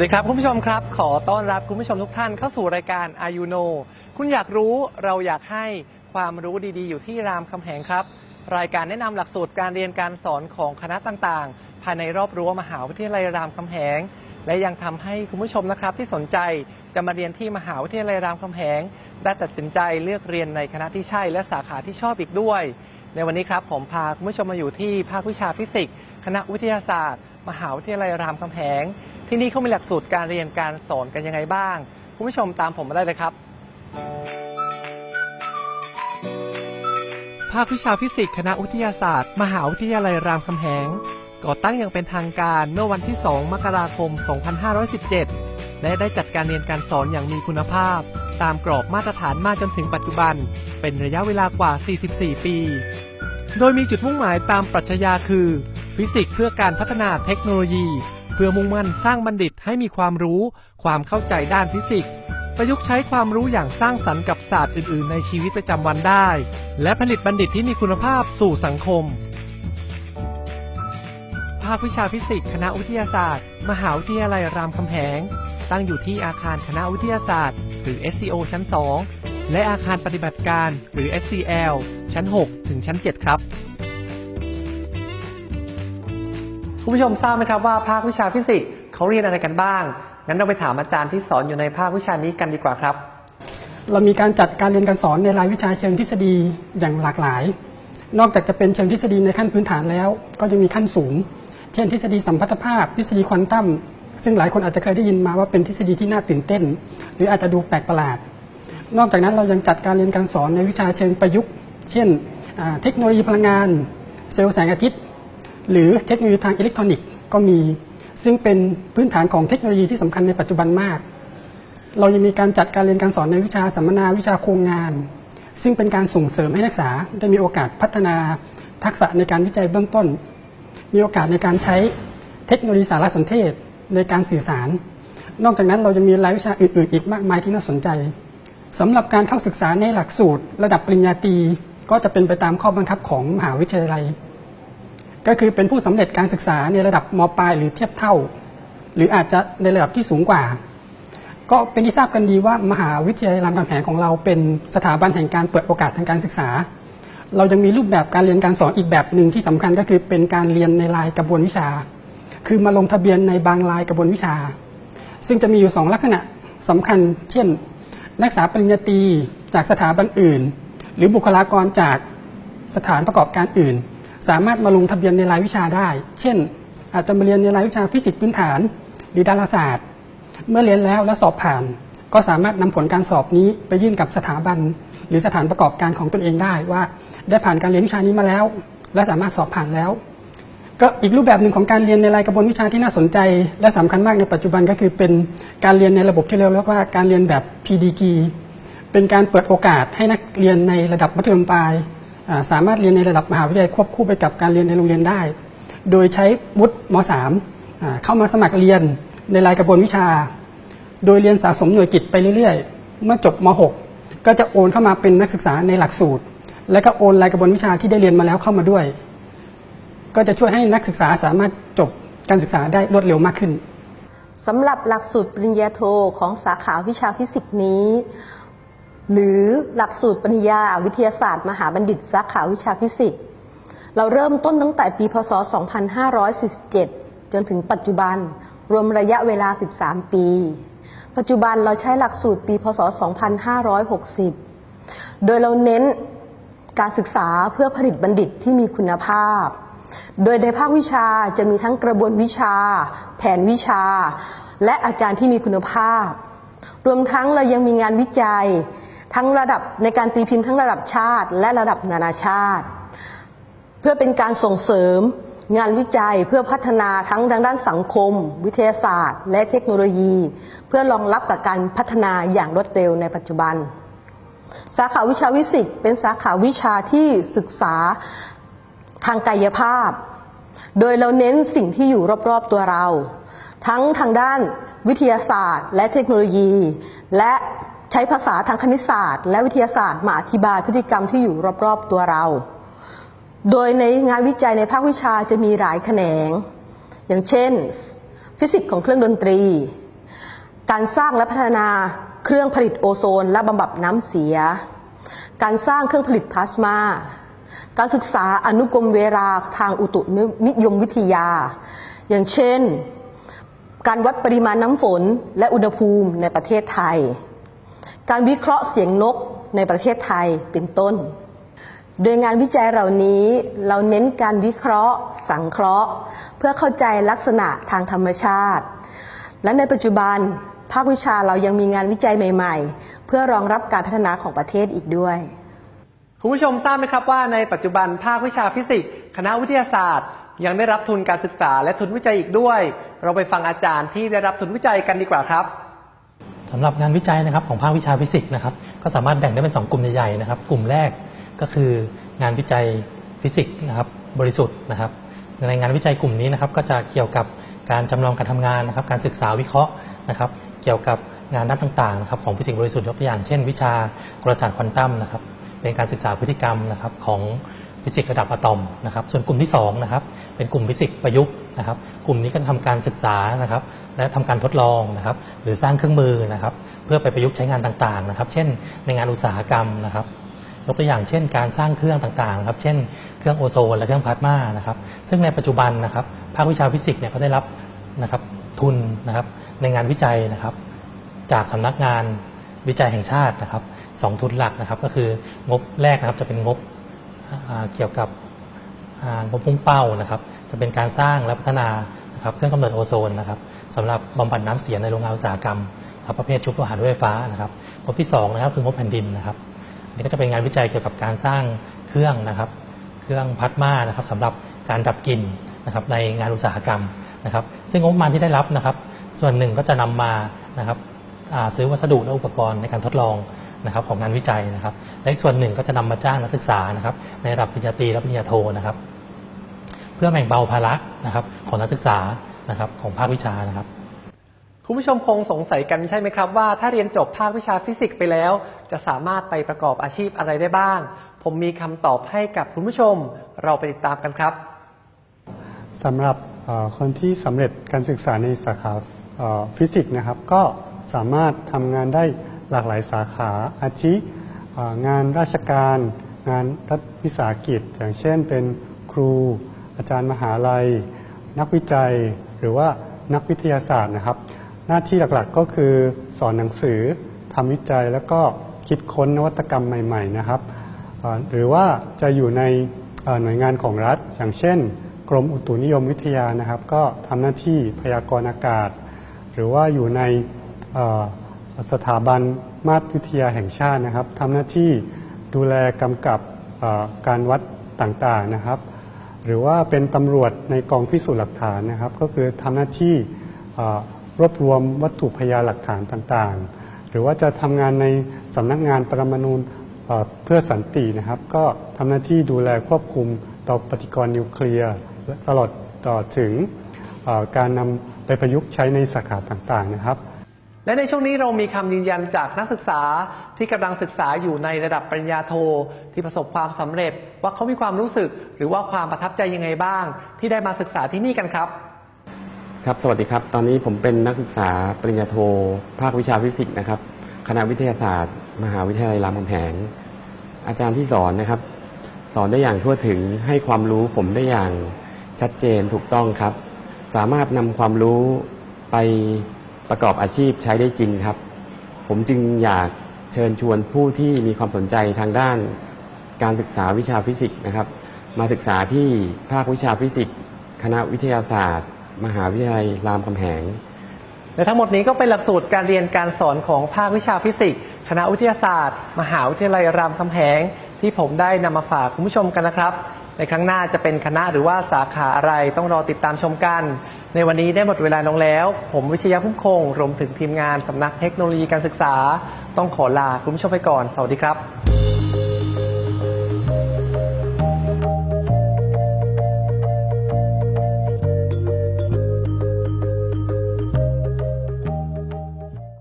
วัสดีครับ คุณผู้ชมครับ ขอต้อนรับคุณผู้ชมทุกท่านเข้าสู่รายการ Are You Know คุณอยากรู้เราอยากให้ความรู้ดีๆ อยู่ที่รามคำแหงครับ รายการแนะนำหลักสูตรการเรียนการสอนของคณะต่างๆ ภายในรอบรั้วมหาวิทยาลัยรามคำแหง และยังทำให้คุณผู้ชมนะครับที่สนใจจะมาเรียนที่มหาวิทยาลัยรามคำแหง ได้ตัดสินใจเลือกเรียนในคณะที่ใช่ และสาขาที่ชอบอีกด้วย ในวันนี้ครับผมพาคุณผู้ชมมาอยู่ที่ภาควิชาฟิสิกส์ คณะวิทยาศาสตร์ มหาวิทยาลัยรามคำแหง ที่นี่เขามีหลักสูตรการเรียนการสอนกันยังไงบ้าง คุณผู้ชมตามผมมาได้เลยครับ ภาควิชาฟิสิกส์คณะวิทยาศาสตร์ มหาวิทยาลัยรามคำแหง ก่อตั้งอย่างเป็นทางการเมื่อวันที่ 2 มกราคม 2517 และได้จัดการเรียนการสอนอย่างมีคุณภาพ ตามกรอบมาตรฐานมาจนถึงปัจจุบัน เป็นระยะเวลากว่า 44 ปี โดยมีจุดมุ่งหมายตามปรัชญาคือ ฟิสิกส์เพื่อการพัฒนาเทคโนโลยี พื่อมุ่งมั่นสร้างบัณฑิตให้มีความรู้ ความเข้าใจด้านฟิสิกส์ ประยุกต์ใช้ความรู้อย่างสร้างสรรค์กับศาสตร์อื่น ๆ ในชีวิตประจำวันได้ และผลิตบัณฑิตที่มีคุณภาพสู่สังคม ภาควิชาฟิสิกส์คณะวิทยาศาสตร์ มหาวิทยาลัยรามคำแหง ตั้งอยู่ที่อาคารคณะวิทยาศาสตร์ หรือ SCO ชั้น 2 และอาคารปฏิบัติการหรือ SCL ชั้น 6 ถึงชั้น 7 ครับ คุณผู้ชมทราบไหมครับว่าภาควิชาฟิสิกส์เขาเรียนอะไรกันบ้าง งั้นเราไปถามอาจารย์ที่สอนอยู่ในภาควิชานี้กันดีกว่าครับ เรามีการจัดการเรียนการสอนในรายวิชาเชิงทฤษฎีอย่างหลากหลาย นอกจากจะเป็นเชิงทฤษฎีในขั้นพื้นฐานแล้ว ก็ยังมีขั้นสูง เช่นทฤษฎีสัมพัทธภาพ ทฤษฎีควอนตัม ซึ่งหลายคนอาจจะเคยได้ยินมาว่าเป็นทฤษฎีที่น่าตื่นเต้น หรืออาจจะดูแปลกประหลาด นอกจากนั้นเรายังจัดการเรียนการสอนในวิชาเชิงประยุกต์ เช่น เทคโนโลยีพลังงาน เซลล์แสงอาทิตย์ หรือเทคโนโลยีทางอิเล็กทรอนิกส์ก็มี ซึ่งเป็นพื้นฐานของเทคโนโลยีที่สำคัญในปัจจุบันมาก เรายังมีการจัดการเรียนการสอนในวิชาสัมมนาวิชาโครงงาน ซึ่งเป็นการส่งเสริมให้นักศึกษาได้มีโอกาสพัฒนาทักษะในการวิจัยเบื้องต้น มีโอกาสในการใช้เทคโนโลยีสารสนเทศในการสื่อสาร นอกจากนั้นเราจะมีรายวิชาอื่นๆ อีกมากมายที่น่าสนใจสำหรับการเข้าศึกษาในหลักสูตร ระดับปริญญาตรีก็จะเป็นไปตามข้อบังคับของมหาวิทยาลัย ก็คือเป็นผู้สำเร็จการศึกษาในระดับมปลายหรือเทียบเท่า หรืออาจจะในระดับที่สูงกว่า ก็เป็นที่ทราบกันดีว่ามหาวิทยาลัยรามคำแหงของเราเป็นสถาบันแห่งการเปิดโอกาสทางการศึกษา เรายังมีรูปแบบการเรียนการสอนอีกแบบหนึ่งที่สำคัญก็คือเป็นการเรียนในรายกระบวนวิชา คือมาลงทะเบียนในบางรายกระบวนวิชา ซึ่งจะมีอยู่สองลักษณะสำคัญ เช่น นักศึกษาปริญญาตรีจากสถาบันอื่น หรือบุคลากรจากสถานประกอบการอื่น สามารถมาลงทะเบียนในรายวิชาได้ เช่น อาจจะมาเรียนในรายวิชาฟิสิกส์พื้นฐาน หรือดาราศาสตร์ เมื่อเรียนแล้วและสอบผ่าน ก็สามารถนำผลการสอบนี้ไปยื่นกับสถาบัน หรือสถานประกอบการของตนเองได้ว่า ได้ผ่านการเรียนวิชานี้มาแล้ว และสามารถสอบผ่านแล้ว ก็อีกรูปแบบหนึ่งของการเรียนในรายกระบวนวิชาที่น่าสนใจ และสำคัญมากในปัจจุบันก็คือเป็นการเรียนในระบบที่เรียกว่าการเรียนแบบ PDG เป็นการเปิดโอกาสให้นักเรียนในระดับมัธยมปลาย สามารถเรียนในระดับมหาวิทยาลัยควบคู่ไปกับการเรียนในโรงเรียนได้ โดยใช้วุฒิม .3 อ่าเข้ามาสมัครเรียนในรายกระบวนวิชา โดยเรียนสะสมหน่วยกิตไปเรื่อยๆ เมื่อจบม .6 ก็จะโอนเข้ามาเป็นนักศึกษาในหลักสูตร และก็โอนรายกระบวนวิชาที่ได้เรียนมาแล้วเข้ามาด้วย ก็จะช่วยให้นักศึกษาสามารถจบการศึกษาได้รวดเร็วมากขึ้นสำหรับหลักสูตรปริญญาโทของสาขาวิชาฟิสิกส์นี้ หรือหลักสูตรปริญญาวิทยาศาสตร์ มหาบัณฑิตสาขาวิชาฟิสิกส์เราเริ่มต้นตั้งแต่ปีพศ 2547 จนถึงปัจจุบันรวมระยะเวลา 13 ปี ปัจจุบันเราใช้หลักสูตรปีพศ 2560 โดยเราเน้นการศึกษาเพื่อผลิตบัณฑิตที่มีคุณภาพ โดยในภาควิชาจะมีทั้งกระบวนวิชา แผนวิชา และอาจารย์ที่มีคุณภาพ รวมทั้งเรายังมีงานวิจัย ทั้งระดับในการตีพิมพ์ทั้งระดับชาติ และระดับนานาชาติ เพื่อเป็นการส่งเสริมงานวิจัยเพื่อพัฒนาทั้งทางด้านสังคม วิทยาศาสตร์ และเทคโนโลยี เพื่อรองรับกับการพัฒนาอย่างรวดเร็วในปัจจุบัน สาขาวิชาวิสิกเป็นสาขาวิชาที่ศึกษาทางกายภาพ โดยเราเน้นสิ่งที่อยู่รอบๆตัวเรา ทั้งทางด้านวิทยาศาสตร์ และเทคโนโลยี และ ใช้ภาษาทางคณิตศาสตร์ และวิทยาศาสตร์มาอธิบายพฤติกรรมที่อยู่รอบๆตัวเรา โดยในงานวิจัยในภาควิชาจะมีหลายแขนง อย่างเช่น ฟิสิกส์ของเครื่องดนตรี การสร้างและพัฒนาเครื่องผลิตโอโซน และบำบัดน้ำเสีย การสร้างเครื่องผลิตพลาสมา การศึกษาอนุกรมเวลาทางอุตุนิยมวิทยา อย่างเช่น การวัดปริมาณน้ำฝนและอุณหภูมิในประเทศไทย การวิเคราะห์เสียงนกในประเทศไทยเป็นต้น โดยงานวิจัยเหล่านี้เราเน้นการวิเคราะห์ สังเคราะห์ เพื่อเข้าใจลักษณะทางธรรมชาติ และในปัจจุบันภาควิชาเรายังมีงานวิจัยใหม่ ๆ เพื่อรองรับการพัฒนาของประเทศอีกด้วย คุณผู้ชมทราบไหมครับว่าในปัจจุบันภาควิชาฟิสิกส์คณะวิทยาศาสตร์ ยังได้รับทุนการศึกษาและทุนวิจัยอีกด้วย เราไปฟังอาจารย์ที่ได้รับทุนวิจัยกันดีกว่าครับ สำหรับงานวิจัยนะครับของภาควิชาฟิสิกส์นะครับก็สามารถแบ่งได้เป็น 2 กลุ่มใหญ่ๆนะครับกลุ่มแรกก็คืองานวิจัยฟิสิกส์นะครับบริสุทธิ์นะครับในงานวิจัยกลุ่มนี้นะครับก็จะเกี่ยวกับการจำลองการทำงานนะครับการศึกษาวิเคราะห์นะครับเกี่ยวกับงานด้านต่างๆนะครับของฟิสิกส์บริสุทธิ์ยกตัวอย่างเช่น วิชากลศาสตร์ควอนตัมนะครับเป็นการศึกษาพฤติกรรมนะครับของ ฟิสิกส์ระดับอะตอมนะครับ ส่วนกลุ่มที่2นะครับเป็นกลุ่มฟิสิกส์ประยุกต์นะครับ กลุ่มนี้ก็ทำการศึกษานะครับ และทำการทดลองนะครับ หรือสร้างเครื่องมือนะครับ เพื่อไปประยุกต์ใช้งานต่างๆนะครับ เช่น ในงานอุตสาหกรรมนะครับยกตัวอย่างเช่นการสร้างเครื่องต่างๆนะครับเช่นเครื่องโอโซนและเครื่องพลาสมานะครับ ซึ่งในปัจจุบันนะครับภาควิชาฟิสิกส์เนี่ยก็ได้รับนะครับทุนนะครับในงานวิจัยนะครับ จากสำนักงานวิจัยแห่งชาตินะครับสองทุนหลักนะครับ ก็คืองบแรกนะครับจะเป็นงบ เกี่ยวกับงบพุ่งเป้านะครับ จะเป็นการสร้างและพัฒนานะครับเครื่องกำเนิดโอโซนนะครับสำหรับบำบัดน้ำเสียในโรงงานอุตสาหกรรมครับประเภทชุบโลหะด้วยไฟฟ้านะครับงบที่สองนะครับคืองบแผ่นดินนะครับอันนี้ก็จะเป็นงานวิจัยเกี่ยวกับการสร้างเครื่องนะครับ เครื่องพลาสมานะครับสำหรับการดับกลิ่นนะครับในงานอุตสาหกรรมนะครับ ซึ่งงบประมาณที่ได้รับนะครับ ส่วนหนึ่งก็จะนำมานะครับซื้อวัสดุและอุปกรณ์ในการทดลอง นะครับของงานวิจัยนะครับและอีกส่วนหนึ่งก็จะนำมาจ้างนักศึกษานะครับในระดับปริญญาตรีและปริญญาโทนะครับ เพื่อแบ่งเบาภาระนะครับของนักศึกษานะครับของภาควิชานะครับคุณผู้ชมคงสงสัยกันใช่ไหมครับว่าถ้าเรียนจบภาควิชาฟิสิกส์ไปแล้ว จะสามารถไปประกอบอาชีพอะไรได้บ้าง ผมมีคำตอบให้กับคุณผู้ชม เราไปติดตามกันครับสำหรับเอ่อคนที่สำเร็จการศึกษาในสาขาเอ่อฟิสิกส์นะครับ ก็สามารถทำงานได้ หลากหลายสาขาอาทิงานราชการ งานรัฐวิสาหกิจ อย่างเช่น เป็นครู อาจารย์มหาลัย นักวิจัย หรือว่านักวิทยาศาสตร์นะครับ หน้าที่หลักๆก็คือสอนหนังสือทำวิจัยแล้วก็คิดค้นนวัตกรรมใหม่ๆนะครับหรือว่าจะอยู่ในหน่วยงานของรัฐ อย่างเช่น กรมอุตุนิยมวิทยานะครับ ก็ทำหน้าที่พยากรณ์อากาศ หรือว่าอยู่ใน สถาบันมาตรวิทยาแห่งชาตินะครับทำหน้าที่ดูแลกำกับการวัดต่างๆนะครับ หรือว่าเป็นตำรวจในกองพิสูจน์หลักฐานนะครับ ก็คือทำหน้าที่รวบรวมวัตถุพยานหลักฐานต่างๆ หรือว่าจะทำงานในสำนักงานปรมาณูเอ่อเพื่อสันตินะครับ ก็ทำหน้าที่ดูแลควบคุมต่อปฏิกรณ์นิวเคลียร์ตลอดต่อถึงการนำไปประยุกต์ใช้ในสาขาต่างๆนะครับ และในช่วงนี้เรามีคำยืนยันจากนักศึกษาที่กำลังศึกษาอยู่ในระดับปริญญาโท ที่ประสบความสำเร็จว่าเขามีความรู้สึก หรือว่าความประทับใจยังไงบ้าง ที่ได้มาศึกษาที่นี่กันครับ ครับสวัสดีครับ ตอนนี้ผมเป็นนักศึกษาปริญญาโท ภาควิชาฟิสิกส์นะครับคณะวิทยาศาสตร์ มหาวิทยาลัยรามคำแหงอาจารย์ที่สอนนะครับ สอนได้อย่างทั่วถึงให้ความรู้ผมได้อย่างชัดเจนถูกต้องครับ สามารถนำความรู้ไป ประกอบอาชีพใช้ได้จริงครับ ผมจึงอยากเชิญชวนผู้ที่มีความสนใจทางด้าน การศึกษาวิชาฟิสิกส์นะครับ มาศึกษาที่ภาควิชาฟิสิกส์คณะวิทยาศาสตร์ มหาวิทยาลัยรามคำแหงและทั้งหมดนี้ก็เป็นหลักสูตรการเรียนการสอนของภาควิชาฟิสิกส์คณะวิทยาศาสตร์ มหาวิทยาลัยรามคำแหง ที่ผมได้นำมาฝากคุณผู้ชมกันนะครับ ในครั้งหน้าจะเป็นคณะหรือว่าสาขาอะไรต้องรอติดตามชมกัน ในวันนี้ได้หมดเวลาลงแล้ว ผมวิชยาพุ่มคงรวมถึงทีมงานสำนักเทคโนโลยีการศึกษา ต้องขอลาคุณผู้ชมไปก่อน สวัสดีครับ